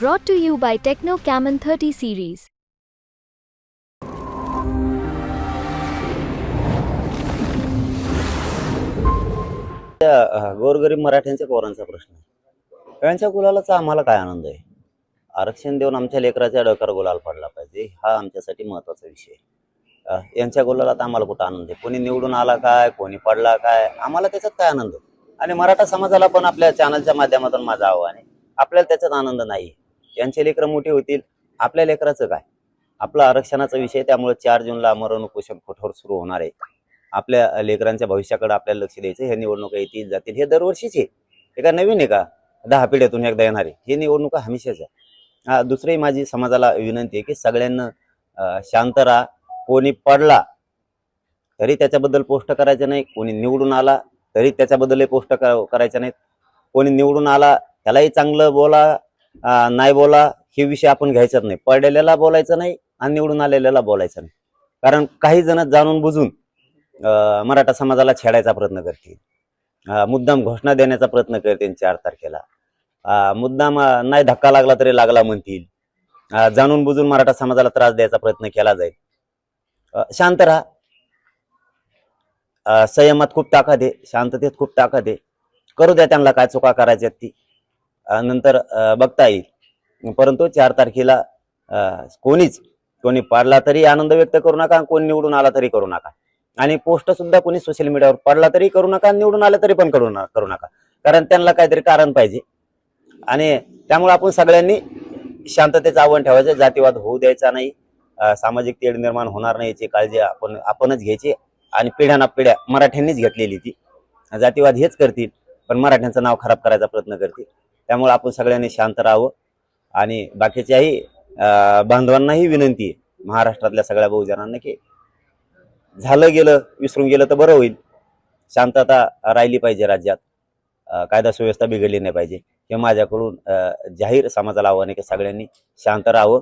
Brought to you by Techno Camon 30 series. त्या गोरगरीब मराठ्यांच्या पोरांचा प्रश्न आहे. त्यांच्या गुलालाचा आम्हाला काय आनंद आहे? आरक्षण देऊन आमच्या लेकराच्या डोक्यावर गुलाल पडला पाहिजे हा आमच्यासाठी महत्त्वाचा विषय आहे. गुलाला यांच्या गुलालात आम्हाला कुठं आनंद आहे? कोणी निवडून आला काय? कोणी पडला काय? आम्हाला त्याच्यात काय आनंद आहे? आणि मराठा समाजाला पण आपल्या चॅनलच्या माध्यमातून माझा आव्हान आहे. आपल्याला त्याच्यात आनंद नाही यांचे लेकरं मोठे होतील. आपल्या लेकराचं काय? आपला आरक्षणाचा विषय त्यामुळे चार जूनला मरण उपोषण कठोर सुरू होणार आहे. आपल्या लेकरांच्या भविष्याकडे आपल्याला लक्ष द्यायचं हे निवडणुका येतील जातील. हे दरवर्षीच आहे. हे काय नवीन आहे का? दहा पिढ्यातून एकदा येणार आहे. हे निवडणुका हमेशाच आहे. हा दुसरी माझी समाजाला विनंती आहे की सगळ्यांना शांत राहा. कोणी पडला तरी त्याच्याबद्दल पोस्ट करायचं नाही. कोणी निवडून आला तरी त्याच्याबद्दलही पोस्ट करायचं नाहीत कोणी निवडून आला त्यालाही चांगलं बोला. नाही बोला हे विषय आपण घ्यायचाच नाही. पडलेल्याला बोलायचं नाही आणि निवडून आलेल्याला बोलायचं नाही. कारण काही जण जाणून बुजून मराठा समाजाला छेडायचा प्रयत्न करतील. मुद्दाम घोषणा देण्याचा प्रयत्न करतील चार तारखेला. मुद्दाम नाही धक्का लागला तरी लागला म्हणतील. जाणून बुजून मराठा समाजाला त्रास द्यायचा प्रयत्न केला जाईल. शांत राहा. संयमात खूप ताकद आहे शांततेत खूप ताकद आहे. करू द्या त्यांना काय चुका करायच्या ती. नंतर बघता येईल. परंतु चार तारखेला कोणीच कोणी पाडला तरी आनंद व्यक्त करू नका कोणी निवडून आला तरी करू नका. आणि पोस्ट सुद्धा कोणी सोशल मीडियावर पडला तरी करू नका निवडून आलं तरी पण करू करू नका. कारण त्यांना काहीतरी कारण पाहिजे. आणि त्यामुळे आपण सगळ्यांनी शांततेचं आव्हान ठेवायचं. जातीवाद होऊ द्यायचा नाही. सामाजिक तेढ निर्माण होणार नाही याची काळजी आपण आपणच घ्यायची. आणि पिढ्याना पिढ्या मराठ्यांनीच घेतलेली ती. जातीवाद हेच करतील पण मराठ्यांचं नाव खराब करायचा प्रयत्न करतील. त्यामुळे आपण सगळ्यांनी शांत राहावं. आणि बाकीच्याही बांधवांनाही विनंती आहे महाराष्ट्रातल्या सगळ्या बहुजनांना की झालं गेलं विसरून गेलं तर बरं होईल. शांतता राहिली पाहिजे राज्यात. कायदा सुव्यवस्था बिघडली नाही पाहिजे. हे माझ्याकडून जाहीर समाजाला आव्हान आहे की सगळ्यांनी शांत राहावं.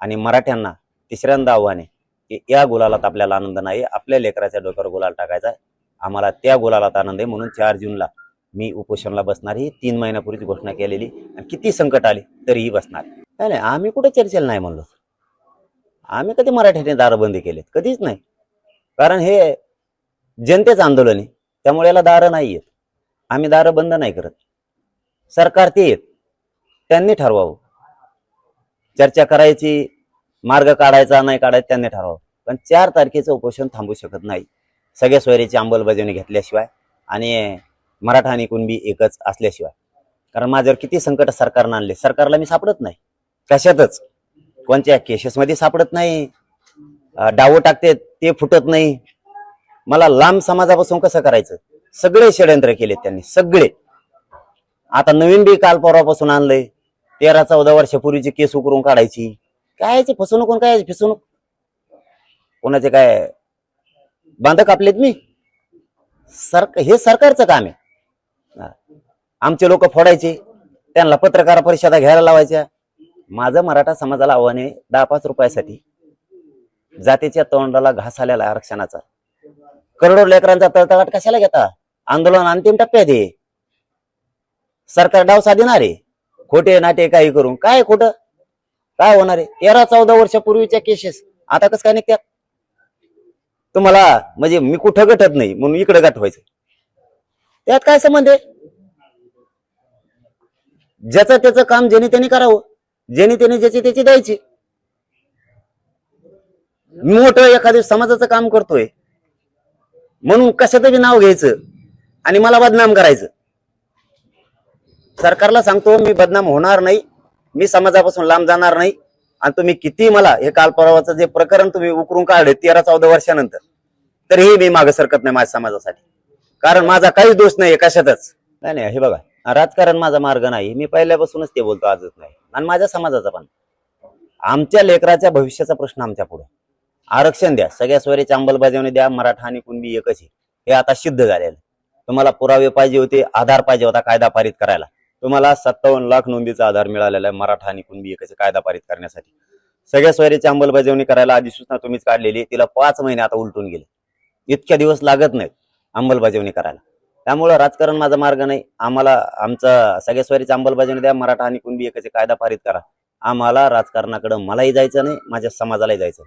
आणि मराठ्यांना तिसऱ्यांदा आव्हान आहे की या गुलालात आपल्याला आनंद नाही. आपल्या लेकराच्या डोक्यावर गुलाल टाकायचा आहे. आम्हाला त्या गुलालात आनंद आहे. म्हणून चार जूनला मी उपोषणाला बसणार ही तीन महिन्यापूर्वीच घोषणा केलेली आणि किती संकट आले तरीही बसणार. नाही नाही आम्ही कुठे चर्चेला नाही म्हणलो आम्ही कधी मराठ्याने दारबंदी केलेत? कधीच नाही. कारण हे जनतेचं आंदोलन आहे. त्यामुळे याला दारं नाही येत. आम्ही दारं बंद नाही करत. सरकार ते येत. त्यांनी ठरवावं. चर्चा करायची मार्ग काढायचा नाही काढायचा त्यांनी ठरवावं. पण चार तारखेचं उपोषण थांबू शकत नाही. सगळ्या सोयरीची अंमलबजावणी घेतल्याशिवाय आणि मराठा आणि कुणबी एकच असल्याशिवाय. कारण माझ्यावर किती संकट सरकारनं आणले. सरकारला मी सापडत नाही. कशातच. कोणत्या केसेसमध्ये सापडत नाही. अं, डावं टाकते ते फुटत नाही. मला लांब समाजापासून कसं करायचं? सगळे षडयंत्र केले त्यांनी. सगळे. आता नवीन बी काल परवापासून आणलंय. तेरा चौदा वर्षापूर्वीची केस उकरून काढायची. काय फसवणूक कोण काय फसवणूक? कोणाचे काय बांध कापलेत मी? सर हे सरकारचं काम आहे. आमचे लोक फोडायचे त्यांना पत्रकार परिषदा घ्यायला लावायच्या. माझं मराठा समाजाला आव्हान आहे दहा पाच रुपयासाठी. जातीच्या तोंडाला घास आलेला आरक्षणाचा. करोडो लेकरांचा तळतळाट कशाला घेता? आंदोलन अंतिम टप्प्यात आहे. सरकार डाव साधणार आहे. खोटे नाटे काही करून. काय खोटं? काय होणार आहे? तेरा चौदा वर्षापूर्वीच्या केसेस आता कसं काय निघत्यात? तुम्हाला म्हणजे मी कुठं गटत नाही म्हणून इकडे गाठवायचं त्यात काय संबंध आहे? ज्याचं त्याचं काम ज्याने त्याने करावं ज्याने त्याने ज्याची त्याची द्यायची. मोठं एखाद्या समाजाचं काम करतोय म्हणून कशाचं नाव घ्यायचं आणि मला बदनाम करायचं. सरकारला सांगतो मी बदनाम होणार नाही मी समाजापासून लांब जाणार नाही आणि तुम्ही किती मला हे काल परवाचं जे प्रकरण तुम्ही उकरून काढले तेरा चौदा वर्षानंतर तरीही मी मागे सरकत नाही माझ्या समाजासाठी. कारण माझा काहीच दोष नाही कशातच. नाही नाही हे बघा राजकारण माझा मार्ग नाही. मी पहिल्यापासूनच ते बोलतो आजच नाही. आणि माझ्या समाजाचा पण. आमच्या लेकराच्या भविष्याचा प्रश्न आमच्या पुढे. आरक्षण द्या. सगळ्या सोयरीची अंमलबजावणी द्या. मराठा आणि कुणबी एकच आहे. हे आता सिद्ध झालेलं. आहे. तुम्हाला पुरावे पाहिजे होते आधार पाहिजे होता कायदा पारित करायला. तुम्हाला सत्तावन्न लाख नोंदीचा आधार मिळालेला आहे मराठा आणि कुणबी एकच कायदा पारित करण्यासाठी. सगळ्या सोयरीची अंमलबजावणी करायला अधिसूचना तुम्हीच काढलेली तिला पाच महिने आता उलटून गेले. इतक्या दिवस लागत नाहीत. अंमलबजावणी करायला. त्यामुळं राजकारण माझा मार्ग नाही. आम्हाला आमचा सगळ्या स्वारीची अंमलबजावणी द्या मराठा आणि कुणबी एकाचे कायदा पारित करा. आम्हाला राजकारणाकडे मलाही जायचं नाही माझ्या समाजालाही जायचं.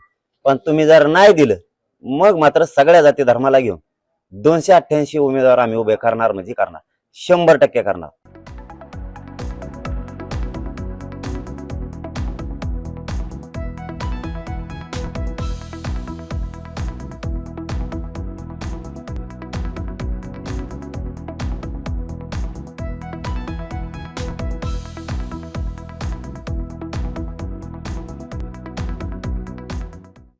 पण तुम्ही जर नाही दिलं मग मात्र सगळ्या जाती धर्माला घेऊन दोनशे अठ्ठ्याऐंशी उमेदवार आम्ही उभे करणार म्हणजे करणार. शंभर टक्के करणार.